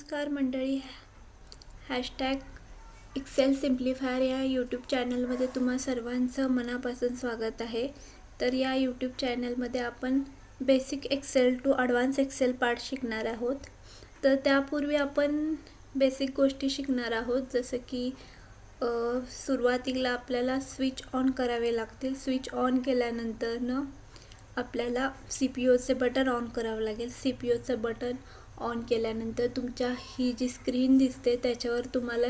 नमस्कार मंडळी. Hashtag Excel सिम्प्लिफायर या यूट्यूब चॅनलमध्ये तुम्हा सर्वांचं मनापासून स्वागत आहे. तर या यूट्यूब चॅनलमध्ये आपण basic Excel to advance Excel part शिकणार आहोत. तर त्यापूर्वी आपण बेसिक गोष्टी शिकणार आहोत. जसं की सुरुवातीला आपल्याला स्विच ऑन करावे लागतील. स्विच ऑन केल्यानंतरनं आपल्याला सी पी ओचे बटन ऑन करावं लागेल. सी पी ओचं बटन ऑन केल्यानंतर तुमच्या ही जी स्क्रीन दिसते त्याच्यावर तुम्हाला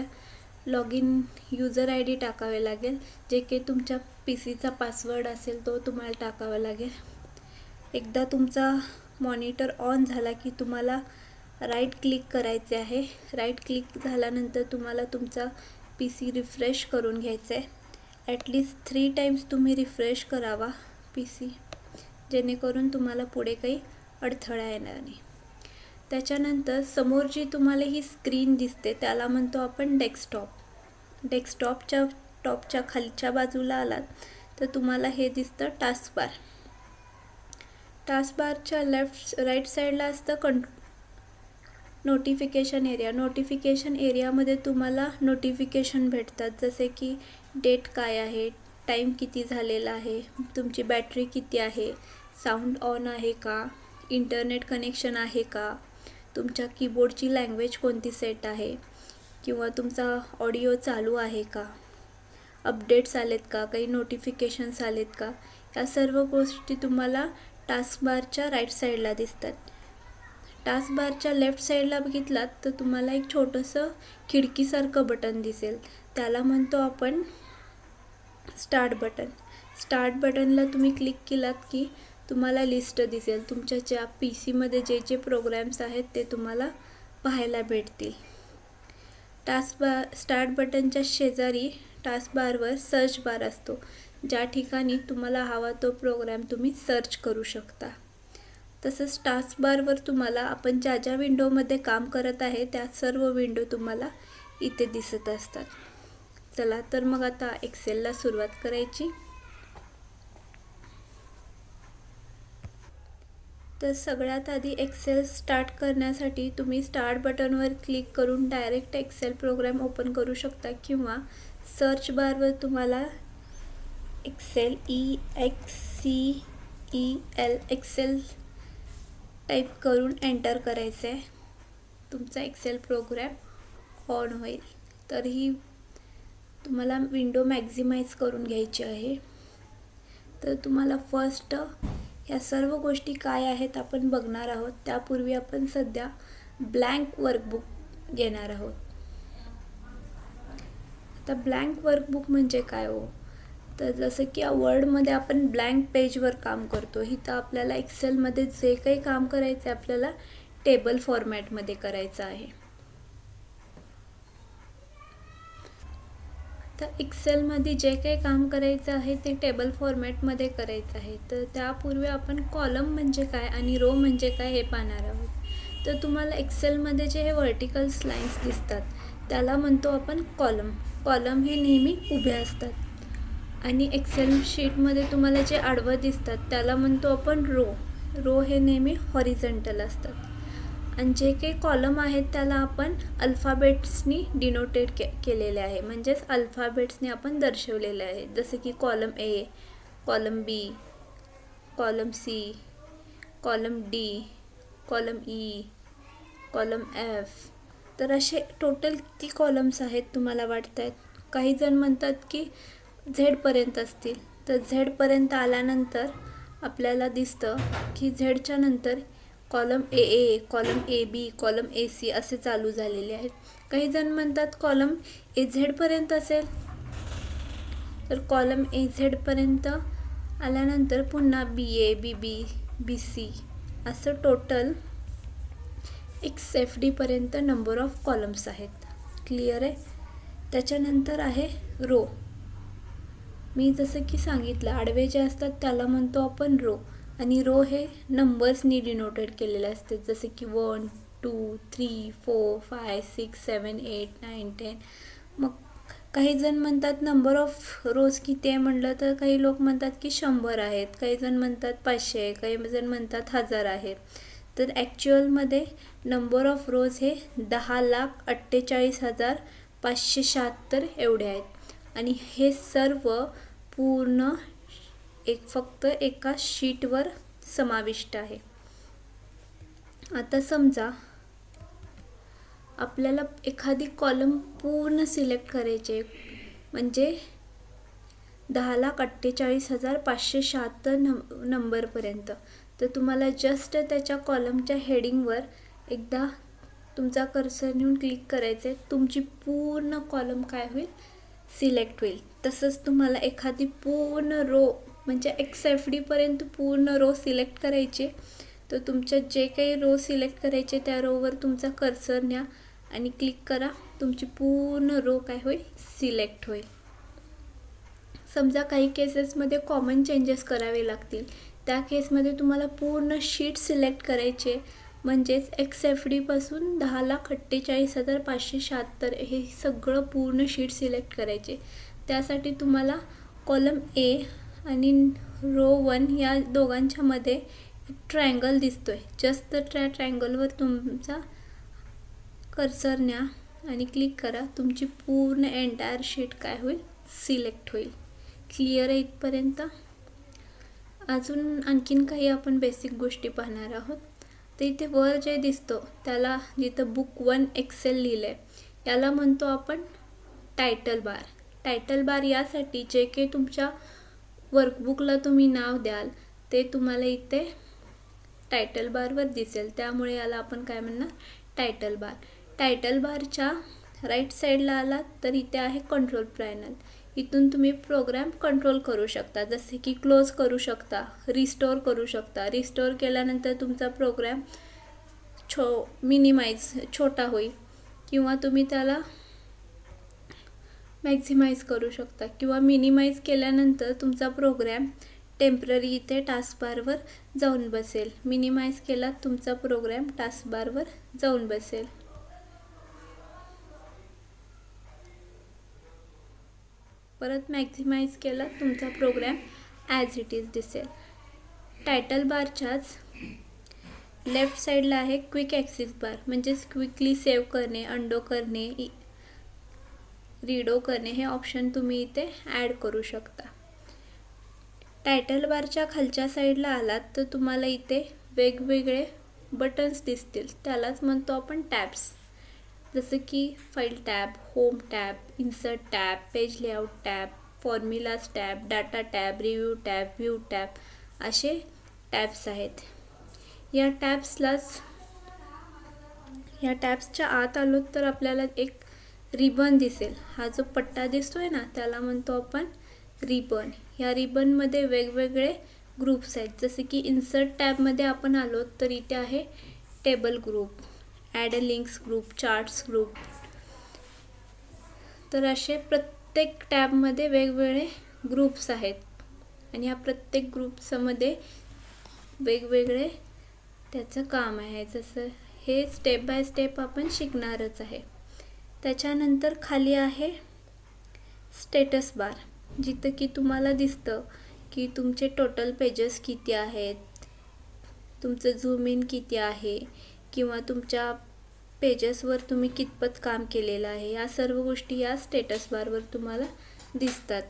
log in user I D टाकावे लागेल. जे की तुमच्या पी सीचा पासवर्ड असेल तो तुम्हाला टाकावा लागेल. एकदा तुमचा मॉनिटर ऑन झाला की तुम्हाला राईट क्लिक करायचे आहे. राईट क्लिक झाल्यानंतर तुम्हाला तुमचा पी सी रिफ्रेश करून घ्यायचा आहे ॲटलिस्ट थ्री टाईम्स तुम्ही रिफ्रेश करावा पी सी जेणेकरून तुम्हाला पुढे काही अडथळा येणार नाही. त्याच्यानंतर समोर जी तुम्हाला ही स्क्रीन दिसते त्याला म्हणतो आपण डेस्कटॉप डेस्कटॉपच्या टॉपच्या खालच्या बाजूला आलात तर तुम्हाला हे दिसतं टास्क बार लेफ्ट राईट साईडला असतं कं नोटिफिकेशन एरिया नोटिफिकेशन एरियामध्ये तुम्हाला नोटिफिकेशन भेटतात जसे की डेट काय आहे टाईम किती झालेला आहे तुमची बॅटरी किती आहे साऊंड ऑन आहे का इंटरनेट कनेक्शन आहे का तुमच्या कीबोर्डची लँग्वेज कोणती सेट आहे? किंवा तुमचा ऑडिओ चालू आहे का? अपडेट्स आलेत का? काही नोटिफिकेशन्स आलेत का? या सर्व गोष्टी तुम्हाला टास्क बारच्या राईट साईडला दिसतात. टास्क बारच्या लेफ्ट साईडला बघितलात तर तुम्हाला एक छोटंसं खिडकीसारखं बटन दिसेल. त्याला म्हणतो आपण स्टार्ट बटन स्टार्ट बटनला तुम्ही क्लिक केलात की तुम्हाला लिस्ट दिसेल. तुमच्या ज्या पी सीमध्ये जे जे प्रोग्रॅम्स आहेत ते तुम्हाला पाहायला भेटतील. टास्क बार स्टार्ट बटनच्या शेजारी टास्क बारवर सर्च बार असतो. ज्या ठिकाणी तुम्हाला हवा तो प्रोग्राम तुम्ही सर्च करू शकता. तसंच टास्क बारवर तुम्हाला आपण ज्या ज्या विंडोमध्ये काम करत आहे त्या सर्व विंडो तुम्हाला इथे दिसत असतात. चला तर मग आता एक्सेलला सुरुवात करायची. तर सगळ्यात आधी एक्सेल स्टार्ट करण्यासाठी तुम्ही स्टार्ट बटनवर क्लिक करून डायरेक्ट एक्सेल प्रोग्राम ओपन करू शकता किंवा सर्च बारवर तुम्हाला Excel E X C E L Excel type करून एंटर करायचं आहे तुमचा एक्सेल प्रोग्रॅम ऑन होईल. तर ही तुम्हाला विंडो मॅक्झिमाइज करून घ्यायची आहे. तर तुम्हाला फर्स्ट या सर्व गोष्टी काय आहेत आपण बघणार आहोत. त्यापूर्वी आपण सध्या ब्लँक वर्कबुक घेणार आहोत. आता ब्लँक वर्कबुक म्हणजे काय हो? तर जसं की या वर्डमध्ये आपण ब्लँक पेजवर काम करतो. इथं आपल्याला एक्सेलमध्ये जे काही काम करायचं आहे आपल्याला टेबल फॉर्मॅटमध्ये करायचं आहे. तर एक्सेलमध्ये जे काही काम करायचं आहे ते टेबल फॉर्मॅटमध्ये करायचं आहे. तर त्यापूर्वी आपण कॉलम म्हणजे काय आणि रो म्हणजे काय हे पाहणार आहोत. तर तुम्हाला एक्सेलमध्ये जे हे व्हर्टिकल स्लाईन्स दिसतात त्याला म्हणतो आपण कॉलम कॉलम हे नेहमी उभे असतात. आणि एक्सेल शीटमध्ये तुम्हाला जे आडवं दिसतात त्याला म्हणतो आपण रो रो हे नेहमी हॉरिझेंटल असतात. आणि जे काही कॉलम आहेत त्याला आपण अल्फाबेट्सनी डिनोटेड के केलेले आहे. म्हणजेच अल्फाबेट्सने आपण दर्शवलेले आहे. जसे की column A column B column C column D column E column F तर असे टोटल किती कॉलम्स आहेत तुम्हाला वाटत आहेत काही जण म्हणतात की झेडपर्यंत असतील. तर झेडपर्यंत आल्यानंतर आपल्याला दिसतं की झेडच्या नंतर column A A column A B column A C असे चालू झालेले आहेत. काही जण म्हणतात कॉलम ए झेडपर्यंत असेल. तर कॉलम ए झेडपर्यंत आल्यानंतर पुन्हा B A B B B C असं टोटल एक्स एफ डीपर्यंत नंबर ऑफ कॉलम्स आहेत. क्लिअर आहे? त्याच्यानंतर आहे रो मी जसं की सांगितलं आडवे जे असतात त्याला म्हणतो आपण रो आणि रो हे नंबर्सनी डिनोटेड केलेले असते जसे की one two three four five six seven eight nine ten मग काही जण म्हणतात नंबर ऑफ रोज किती आहे म्हणलं तर काही लोक म्हणतात की शंभर आहेत. काही जण म्हणतात पाचशे आहे. काही जण म्हणतात हजार आहे. तर ॲक्च्युअलमध्ये नंबर ऑफ रोज हे दहा लाख अठ्ठेचाळीस हजार पाचशे शहात्तर एवढे आहेत. आणि हे सर्व पूर्ण एक फक्त एका शीटवर समाविष्ट आहे. आता समजा आपल्याला एखादी कॉलम पूर्ण सिलेक्ट करायचे म्हणजे दहा लाख अठ्ठेचाळीस हजार पाचशे शहात्तर नंब नंबरपर्यंत तर तुम्हाला जस्ट त्याच्या कॉलमच्या हेडिंगवर एकदा तुमचा कर्सर नेऊन क्लिक करायचं आहे. तुमची पूर्ण कॉलम काय होईल? सिलेक्ट होईल. तसंच तुम्हाला एखादी पूर्ण रो म्हणजे एक्स एफ डीपर्यंत पूर्ण रो सिलेक्ट करायचे. तर तुमच्या जे काही रो सिलेक्ट करायचे त्या रोवर तुमचा कर्सर न्या आणि क्लिक करा. तुमची पूर्ण रो काय होईल? सिलेक्ट होईल. समजा काही केसेसमध्ये कॉमन चेंजेस करावे लागतील. त्या केसमध्ये तुम्हाला पूर्ण शीट सिलेक्ट करायचे. म्हणजेच एक्स एफ डीपासून दहा लाख अठ्ठेचाळीस हजार पाचशे शहात्तर हे सगळं पूर्ण शीट सिलेक्ट करायचे. त्यासाठी तुम्हाला कॉलम ए आणि रो वन या दोघांच्यामध्ये मध्ये दिसतो आहे जस्ट त्या ट्रँगलवर तुमचा कर्सर न्या आणि क्लिक करा. तुमची पूर्ण एंटायर शीट काय होईल? सिलेक्ट होईल. क्लिअर आहे इथपर्यंत? अजून आणखीन काही आपण बेसिक गोष्टी पाहणार आहोत. तर इथे वर जे दिसतो त्याला जिथं बुक वन एक्सेल लिहिलं आहे याला म्हणतो आपण टायटल बार टायटल बार यासाठी जे काही तुमच्या वर्कबुकला तुम्ही नाव द्याल ते तुम्हाला इथे टायटल बारवर दिसेल. त्यामुळे याला आपण काय म्हणणार? टायटल बार टायटल बारच्या राईट साईडला आलात तर इथे आहे कंट्रोल पॅनल इथून तुम्ही प्रोग्राम कंट्रोल करू शकता. जसे की क्लोज करू शकता रिस्टोर करू शकता. रिस्टोर केल्यानंतर तुमचा प्रोग्राम छो मिनिमाइज छोटा होईल. किंवा तुम्ही त्याला मॅक्झिमाइज करू शकता किंवा मिनिमाइज केल्यानंतर तुमचा प्रोग्रॅम टेंपररी इथे टास्कबारवर जाऊन बसेल. मिनिमाइज केला तुमचा प्रोग्रॅम टास्कबारवर जाऊन बसेल. परत मॅक्झिमाइज केला तुमचा प्रोग्रॅम ॲज इट इज दिसेल. टायटल बारच्याच लेफ्ट साईडला आहे क्विक ॲक्सिस बार म्हणजेच क्विकली सेव्ह करणे अंडो करणे रीडो करणे हे ऑप्शन तुम्ही इथे ॲड करू शकता. टायटल बारच्या खालच्या साईडला आलात तर तुम्हाला इथे वेगवेगळे बटन्स दिसतील. त्यालाच म्हणतो आपण टॅब्स जसं की file tab home tab insert tab page layout tab formulas tab data tab review tab view tab असे टॅब्स आहेत. या टॅब्सलाच या टॅब्सच्या आत आलो तर आपल्याला एक रिबन दिसेल. हा जो पट्टा दिसतोय ना त्याला म्हणतो आपण रिबन. या रिबनमध्ये वेगवेगळे ग्रुप्स आहेत. जसे की इन्सर्ट टॅबमध्ये आपण आलो तर इथे आहे table group add links group charts group तर असे प्रत्येक टॅबमध्ये वेगवेगळे ग्रुप्स आहेत. आणि ह्या प्रत्येक ग्रुप्समध्ये वेगवेगळे त्याचं काम आहे. जसं हे स्टेप बाय स्टेप आपण शिकणारच आहे. त्याच्यानंतर खाली आहे स्टेटस बार जिथं की तुम्हाला दिसतं की तुमचे टोटल पेजेस किती आहेत तुमचं झूम इन किती आहे किंवा तुमच्या पेजेसवर तुम्ही कितपत काम केलेलं आहे या सर्व गोष्टी या स्टेटस बारवर तुम्हाला दिसतात.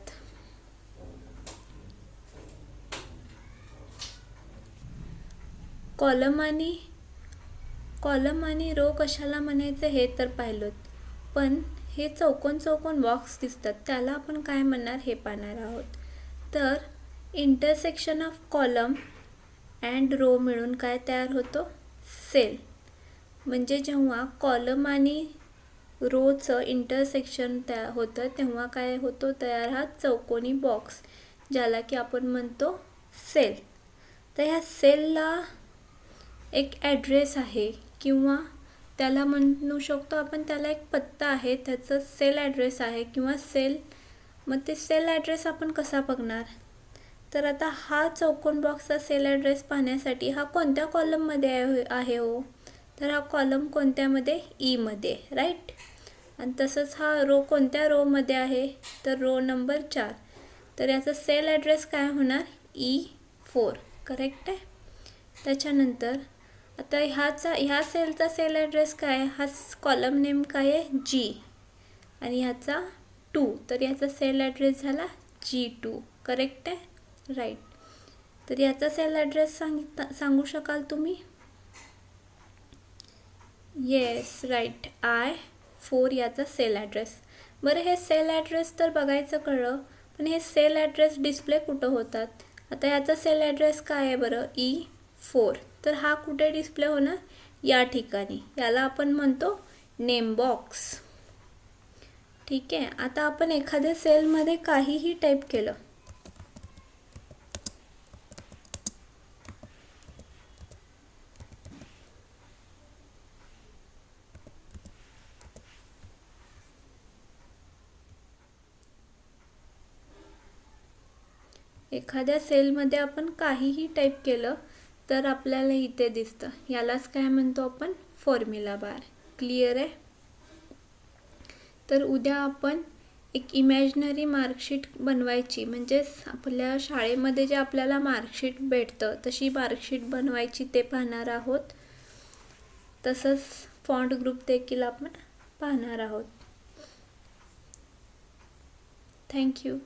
कॉलम आणि कॉलम आणि रो कशाला म्हणायचं हे तर पाहिलं पण हे चौकोन चौकोन बॉक्स दिसतात. त्याला आपण काय म्हणणार हे पाहणार आहोत. तर intersection of column and row मिळून काय तयार होतो? सेल म्हणजे जेव्हा कॉलम आणि रोचं इंटरसेक्शन तया होतं तेव्हा काय होतो? तयार हा चौकोनी बॉक्स ज्याला की आपण म्हणतो सेल तर ह्या सेलला एक ॲड्रेस आहे किंवा त्याला म्हणू शकतो आपण त्याला एक पत्ता आहे त्याचं सेल ॲड्रेस आहे किंवा सेल मग ते सेल ॲड्रेस आपण कसा बघणार? तर आता हा चौकोन बॉक्सचा सेल ॲड्रेस पाहण्यासाठी हा कोणत्या कॉलममध्ये आहे हो? तर हा कॉलम कोणत्यामध्ये ईमध्ये e राईट आणि तसंच हा रो कोणत्या रोमध्ये आहे? तर रो नंबर चार. तर याचा सेल ॲड्रेस काय होणार? ई फोर करेक्ट आहे? त्याच्यानंतर आता ह्याचा ह्या सेलचा सेल ॲड्रेस काय आहे? हा कॉलम नेम काय आहे जी आणि ह्याचा टू तर याचा सेल ॲड्रेस झाला जी टू करेक्ट आहे? राईट तर याचा सेल ॲड्रेस सांगता सांगू शकाल तुम्ही? येस राईट आय फोर याचा सेल ॲड्रेस. बरं हे सेल ॲड्रेस तर बघायचं कळलं पण हे सेल ॲड्रेस डिस्प्ले कुठं होतात? आता याचा सेल ॲड्रेस काय आहे बरं? E ई फोर तर हा कुठे डिस्प्ले होणार? या ठिकाणी. याला आपण म्हणतो नेम बॉक्स ठीक आहे. आता आपण एखाद्या सेलमध्ये काहीही टाईप केलं. एखाद्या सेलमध्ये आपण काहीही टाईप केलं तर आपल्याला इथे दिसतं. यालाच काय म्हणतो आपण? फॉर्म्युला बार क्लिअर आहे? तर उद्या आपण एक इमॅजिनरी मार्कशीट बनवायची. म्हणजेच आपल्या शाळेमध्ये जे आपल्याला मार्कशीट भेटतं तशी मार्कशीट बनवायची ते पाहणार आहोत. तसंच फॉन्ट ग्रुप देखील आपण पाहणार आहोत. थँक्यू